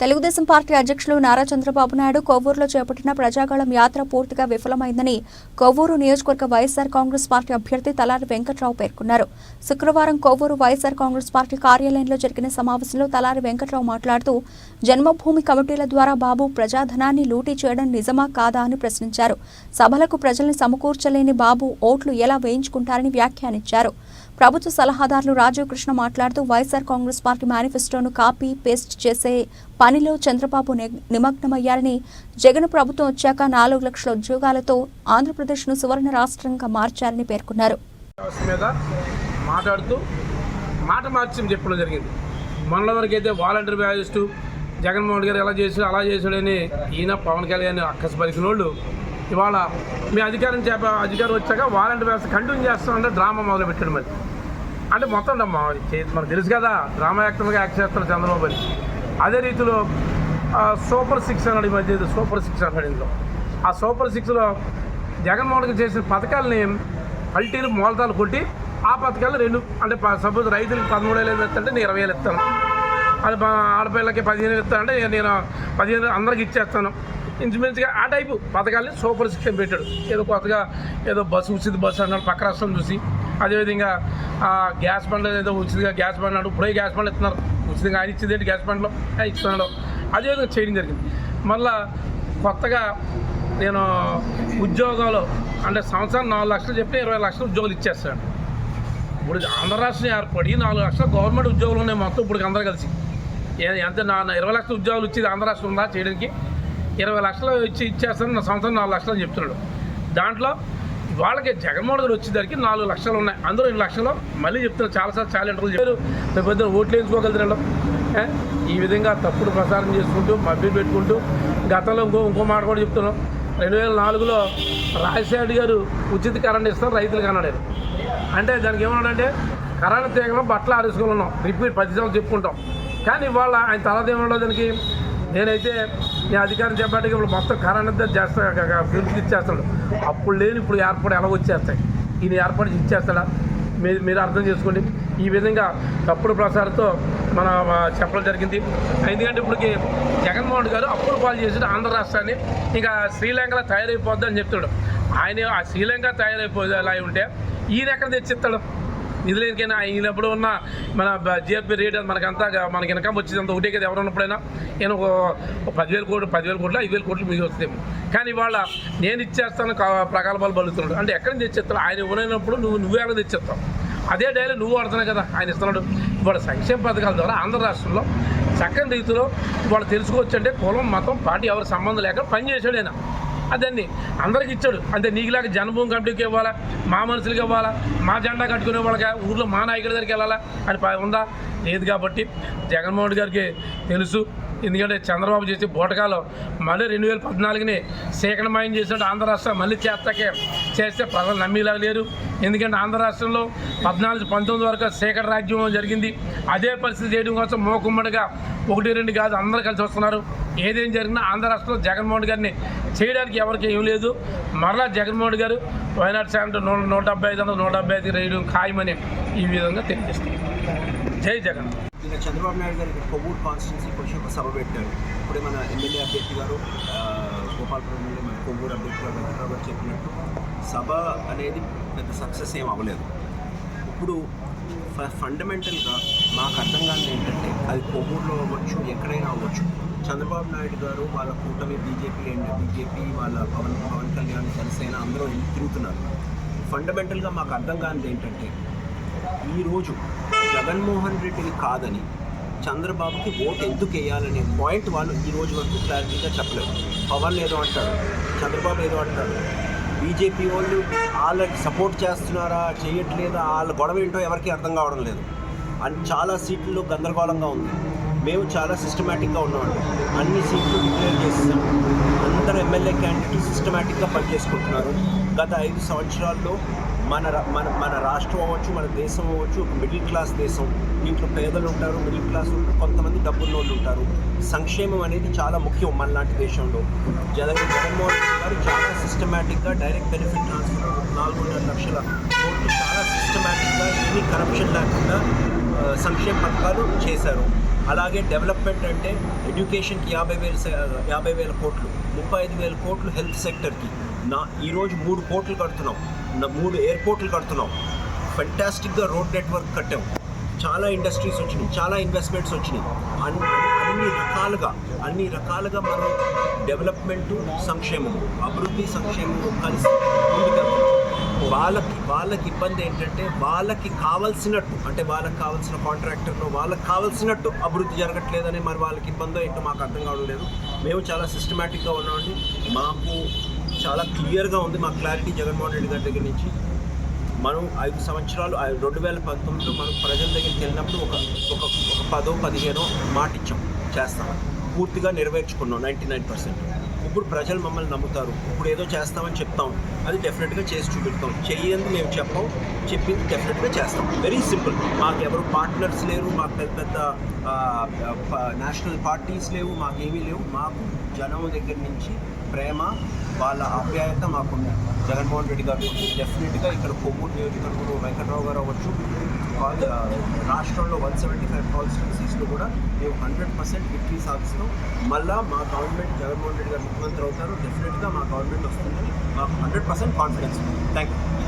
Telugu Desam party అధ్యక్షులు నారా చంద్రబాబు నాయుడు కొవ్వూరులో చేపట్టిన ప్రజాగళం యాత్ర పూర్తిగా విఫలమైందని కొవ్వూరు నియోజకవర్గ వైఎస్సార్ కాంగ్రెస్ పార్టీ అభ్యర్థి తలారి వెంకట్రావు పేర్కొన్నారు. శుక్రవారం కొవ్వూరు వైఎస్సార్ కాంగ్రెస్ పార్టీ కార్యాలయంలో జరిగిన సమావేశంలో తలారి వెంకట్రావు మాట్లాడుతూ జన్మభూమి కమిటీల ద్వారా బాబు ప్రజాధనాన్ని లూటీ చేయడం నిజమా కాదా అని ప్రశ్నించారు. సభలకు ప్రజల్ని సమకూర్చలేని బాబు ఓట్లు ఎలా వేయించుకుంటారని వ్యాఖ్యానించారు. ప్రభుత్వ సలహాదారులు రాజీవ్ కృష్ణ మాట్లాడుతూ వైఎస్ఆర్ కాంగ్రెస్ పార్టీ మేనిఫెస్టోను కాపీ పేస్ట్ చేసే పనిలో చంద్రబాబు నిమగ్నమయ్యారని జగన్ ప్రభుత్వం వచ్చాక నాలుగు లక్షల ఉద్యోగాలతో ఆంధ్రప్రదేశ్ను సువర్ణ రాష్ట్రంగా మార్చారని పేర్కొన్నారు. మీద మాట్లాడుతూ మాట మార్చి చెప్పడం జరిగింది. మనలో వరకు అయితే వాలంటీర్ బ్యాజిస్టు జగన్మోహన్ గారు ఎలా చేసాడు అలా చేశాడని ఈయన పవన్ కళ్యాణ్ అక్కసి పలికిన వాళ్ళు ఇవాళ మీ అధికారం చేప అధికారం వచ్చాక వాలంటీర్ వ్యవస్థ కంటిన్యూ చేస్తామంటే డ్రామా మొదలు పెట్టాడు మరి. అంటే మొత్తం మనకు తెలుసు కదా డ్రామా యాక్టర్గా యాక్ట్ చేస్తారు చంద్రబాబు అని. అదే రీతిలో సూపర్ సిక్స్ హండ్రెడ్ ఈ మధ్య సూపర్ సిక్స్ హండ్రెడ్లో ఆ సూపర్ సిక్స్లో జగన్మోహన్ గారు చేసిన పథకాలని పల్టీలు మూలతాలు కొట్టి ఆ పథకాలు రెండు అంటే సపోజ్ రైతులకు పదమూడు వేలు ఇస్తానంటే నేను ఇరవై వేలు ఇస్తాను. అది మా ఆడపిల్లకి పదిహేను ఇస్తానంటే నేను పదిహేను అందరికి ఇచ్చేస్తాను. ఇంచుమించుగా ఆ టైపు పథకాలని సూపర్ సిక్స్ పెట్టాడు. ఏదో కొత్తగా ఏదో బస్సు ఉచిత బస్సు అన్నాడు పక్క రాష్ట్రం చూసి. అదేవిధంగా గ్యాస్ బండ్లు ఏదో ఉచితగా గ్యాస్ బండ్ అన్నాడు. ఇప్పుడే గ్యాస్ బండ్లు ఇస్తున్నారు. ఉచితంగా ఆయన ఇచ్చింది ఏంటి గ్యాస్ బండ్లో? ఆయన ఇస్తున్నాడు. అదేవిధంగా చేయడం జరిగింది. మళ్ళా కొత్తగా నేను ఉద్యోగాలు అంటే సంవత్సరం నాలుగు లక్షలు చెప్పి ఇరవై లక్షలు ఉద్యోగాలు ఇచ్చేస్తాడు. ఇప్పుడు ఆంధ్ర రాష్ట్రం ఏర్పడి నాలుగు లక్షల గవర్నమెంట్ ఉద్యోగులు ఉన్నాయి మొత్తం ఇప్పుడు అందరూ కలిసి. ఎంత నా నా ఇరవై లక్షల ఉద్యోగాలు ఇచ్చేది ఆంధ్ర రాష్ట్రం ఉందా చేయడానికి? ఇరవై లక్షలు ఇచ్చి ఇచ్చేస్తాను నా సంవత్సరం నాలుగు లక్షలు అని చెప్తున్నాడు. దాంట్లో వాళ్ళకి జగన్మోహన్ గారు వచ్చేసరికి నాలుగు లక్షలు ఉన్నాయి. అందరూ రెండు లక్షలు మళ్ళీ చెప్తున్నారు చాలాసార్లు చాలా ఇంటర్వ్యూలు చెప్పారు. రేపు పొద్దున్న ఓట్లు వేయించుకోగలుగుతారు ఈ విధంగా తప్పుడు ప్రచారం చేసుకుంటూ మభ్య పెట్టుకుంటూ గతంలో ఇంకో ఇంకో మాట కూడా చెప్తున్నాం. రెండు వేల నాలుగులో రాజశేఖర్ గారు ఉచిత కరెంట్ ఇస్తారు రైతులకు అన్నాడు అంటే దానికి ఏమన్నాడంటే కరెంట్ తీగలో బట్టలు ఆరేసుకున్నాం రిపీట్ పది సంవత్సరాలు చెప్పుకుంటాం. కానీ ఇవాళ ఆయన తర్వాత ఏమన్నాడు దానికి? నేనైతే నేను అధికారం చెప్పడానికి ఇప్పుడు మొత్తం కరెంట్ చేస్తా పిలుపుకి ఇచ్చేస్తాడు. అప్పుడు లేని ఇప్పుడు ఏర్పాటు ఎలా వచ్చేస్తాయి. ఈయన ఏర్పాటు ఇచ్చేస్తాడా? మీరు మీరు అర్థం చేసుకోండి. ఈ విధంగా తప్పుడు ప్రసారంతో మన చెప్పడం జరిగింది. ఎందుకంటే ఇప్పటికి జగన్మోహన్ గారు అప్పుడు పాలు చేసి ఆంధ్ర రాష్ట్రాన్ని. ఇంకా శ్రీలంకలో తయారైపోద్దని చెప్తాడు. ఆయన ఆ శ్రీలంక తయారైపోతే అలా ఉంటే ఈయన ఎక్కడ తెచ్చిస్తాడు? నిధులేనికైనా ఈయనప్పుడు ఉన్న మన జిఎఫ్పి రేట్ మనకంతా మనకి ఇన్కమ్ వచ్చింది అంత ఒకటే కదా ఎవరు ఉన్నప్పుడైనా. నేను ఒక పదివేల కోట్లు పదివేల కోట్లు ఐదు వేల కోట్లు మిగిలి వస్తేమో కానీ ఇవాళ నేను ఇచ్చేస్తాను ప్రకల్పాలు బలుతున్నాడు. అంటే ఎక్కడి నుంచి ఆయన ఇవ్వలేనప్పుడు నువ్వు నువ్వే ఎలా తెచ్చేస్తావు. అదే డైలీ నువ్వు వాడుతున్నావు కదా ఆయన ఇస్తున్నాడు. ఇవాళ సంక్షేమ పథకాల ద్వారా ఆంధ్ర రాష్ట్రంలో చక్కని రీతిలో వాళ్ళు తెలుసుకోవచ్చు అంటే కులం మతం పార్టీ ఎవరి సంబంధం లేక పని ఆయన అదన్ని అందరికి ఇచ్చాడు. అంటే నీకులాగా జన్మభూమి కమిటీకి ఇవ్వాలా? మా మనుషులకి ఇవ్వాలా? మా జెండా కట్టుకునే వాళ్ళకి ఊర్లో మా నాయకుడి దగ్గరికి వెళ్ళాలా? అని ప- ఉందా? లేదు కాబట్టి జగన్మోహన్ గారికి తెలుసు. ఎందుకంటే చంద్రబాబు చేసే బోటకాలు మళ్ళీ రెండు వేల పద్నాలుగుని సేకరణమాయం చేసినట్టు ఆంధ్ర రాష్ట్రం మళ్ళీ చేస్తాకే చేస్తే ప్రజలు నమ్మేలా లేరు. ఎందుకంటే ఆంధ్ర రాష్ట్రంలో పద్నాలుగు పంతొమ్మిది వరకు సేకర రాజ్యం జరిగింది. అదే పరిస్థితి చేయడం కోసం మోకుమ్మడిగా ఒకటి రెండు కాదు అందరూ కలిసి వస్తున్నారు. ఏదేం జరిగినా ఆంధ్ర రాష్ట్రంలో జగన్మోహన్ గారిని చేయడానికి ఎవరికి ఏం లేదు. మరలా జగన్మోహన్ గారు వైనాడు సెవెంటీ నూట నూట డెబ్బై ఐదు వందల నూట డెబ్బై ఐదు రేయడం ఖాయమని ఈ విధంగా తెలియజేస్తుంది జై జగన్. చంద్రబాబు నాయుడు గారు ఇక్కడ కొవ్వూరు కాన్స్టిట్యున్సీకి వచ్చి ఒక సభ పెట్టారు. ఇప్పుడే మన ఎమ్మెల్యే అభ్యర్థి గారు గోపాల్పురం గోపాలపురం మన కొవ్వూరు అభ్యర్థి గారు గారు చెప్పినట్టు సభ అనేది పెద్ద సక్సెస్ ఏం అవ్వలేదు. ఇప్పుడు ఫ- ఫండమెంటల్గా మాకు అర్థం కాని ఏంటంటే అది కొవ్వూరులో అవ్వచ్చు ఎక్కడైనా అవ్వచ్చు. చంద్రబాబు నాయుడు గారు వాళ్ళ కూటమి బీజేపీ అండ్ బీజేపీ వాళ్ళ పవన్ పవన్ కళ్యాణ్ జనసేన అందరూ తిరుగుతున్నారు. ఫండమెంటల్గా మాకు అర్థం కానిది ఏంటంటే ఈరోజు జగన్మోహన్ రెడ్డిని కాదని చంద్రబాబుకి ఓటు ఎందుకు వేయాలనే పాయింట్ వాళ్ళు ఈ రోజు వరకు క్లారిటీగా చెప్పలేదు. పవన్ ఏదో అంటాడు చంద్రబాబు ఏదో అంటాడు బీజేపీ వాళ్ళు వాళ్ళకి సపోర్ట్ చేస్తున్నారా చేయట్లేదా వాళ్ళ గొడవ ఏంటో ఎవరికి అర్థం కావడం లేదు. అండ్ చాలా సీట్లలో గందరగోళంగా ఉంది. మేము చాలా సిస్టమేటిక్గా ఉన్నామండి అన్ని సీట్లు డిక్లేర్ చేసేసాం. అందరు ఎమ్మెల్యే క్యాండిడేట్ సిస్టమేటిక్గా పనిచేసుకుంటున్నారు. గత ఐదు సంవత్సరాల్లో మన రా- మన మన రాష్ట్రం అవ్వచ్చు మన దేశం అవ్వచ్చు ఒక మిడిల్ క్లాస్ దేశం. దీంట్లో పేదలు ఉంటారు మిడిల్ క్లాస్ ఉంటారు కొంతమంది డబ్బున్న వాళ్ళు ఉంటారు. సంక్షేమం అనేది చాలా ముఖ్యం మన లాంటి దేశంలో. జగన్ జగన్మోహన్ రెడ్డి గారు చాలా సిస్టమేటిక్గా డైరెక్ట్ బెనిఫిట్ ట్రాన్స్ఫర్ నాలుగున్నర లక్షల కోట్లు చాలా సిస్టమేటిక్గా ఏమీ కరప్షన్ లేకుండా సంక్షేమ పథకాలు చేశారు. అలాగే డెవలప్మెంట్ అంటే ఎడ్యుకేషన్కి యాభై వేల యాభై వేల కోట్లు ముప్పై ఐదు వేల కోట్లు హెల్త్ సెక్టర్కి నా ఈరోజు మూడు పోర్టులు కడుతున్నాం. నా మూడు ఎయిర్పోర్ట్లు కడుతున్నాం. ఫెంటాస్టిక్గా రోడ్ నెట్వర్క్ కట్టాం. చాలా ఇండస్ట్రీస్ వచ్చినాయి. చాలా ఇన్వెస్ట్మెంట్స్ వచ్చినాయి. అన్ని అన్ని రకాలుగా అన్ని రకాలుగా మనం డెవలప్మెంట్ సంక్షేమము అభివృద్ధి సంక్షేమము కలిసి ముందుకెళ్తున్నాం వాళ్ళకి వాళ్ళకి ఇబ్బంది ఏంటంటే వాళ్ళకి కావాల్సినట్టు అంటే వాళ్ళకి కావాల్సిన కాంట్రాక్టర్లో వాళ్ళకి కావాల్సినట్టు అభివృద్ధి జరగట్లేదని మరి వాళ్ళకి ఇబ్బందో ఏంటో మాకు అర్థం కావడం లేదు. మేము చాలా సిస్టమేటిక్గా ఉన్నామండి. మాకు చాలా క్లియర్గా ఉంది మా క్లారిటీ జగన్మోహన్ రెడ్డి గారి దగ్గర నుంచి. మనం ఐదు సంవత్సరాలు రెండు వేల పంతొమ్మిదిలో మనం ప్రజల దగ్గరికి వెళ్ళినప్పుడు ఒక ఒక ఒక పదో పదిహేనో మాట ఇచ్చాం చేస్తాం. పూర్తిగా నెరవేర్చుకున్నాం నైంటీ నైన్ పర్సెంట్. ఇప్పుడు ప్రజలు మమ్మల్ని నమ్ముతారు. ఇప్పుడు ఏదో చేస్తామని చెప్తాం. అది డెఫినెట్గా చేసి చూపెడతాం. చెయ్యని మేము చెప్పాం. చెప్పింది డెఫినెట్గా చేస్తాం. వెరీ సింపుల్ మాకు ఎవరు పార్ట్నర్స్ లేరు. మాకు పెద్ద పెద్ద నేషనల్ పార్టీస్ లేవు. మాకేమీ లేవు. మాకు జనం దగ్గర నుంచి ప్రేమ వాళ్ళ ఆప్యాయత మాకుంది. జగన్మోహన్ రెడ్డి గారు డెఫినెట్గా ఇక్కడ కొవ్వూరు నియోజకవర్గంలో వెంకట్రావు గారు అవ్వచ్చు. రాష్ట్రంలో వన్ సెవెంటీ ఫైవ్ కాన్స్టిట్యున్సీస్లో కూడా మేము హండ్రెడ్ పర్సెంట్ విక్టరీ సాధిస్తాం. మళ్ళా మా గవర్నమెంట్ జగన్మోహన్ రెడ్డి గారు ముఖ్యమంత్రి అవుతారు. డెఫినెట్గా మా గవర్నమెంట్ వస్తుందని మాకు hundred percent confidence thank you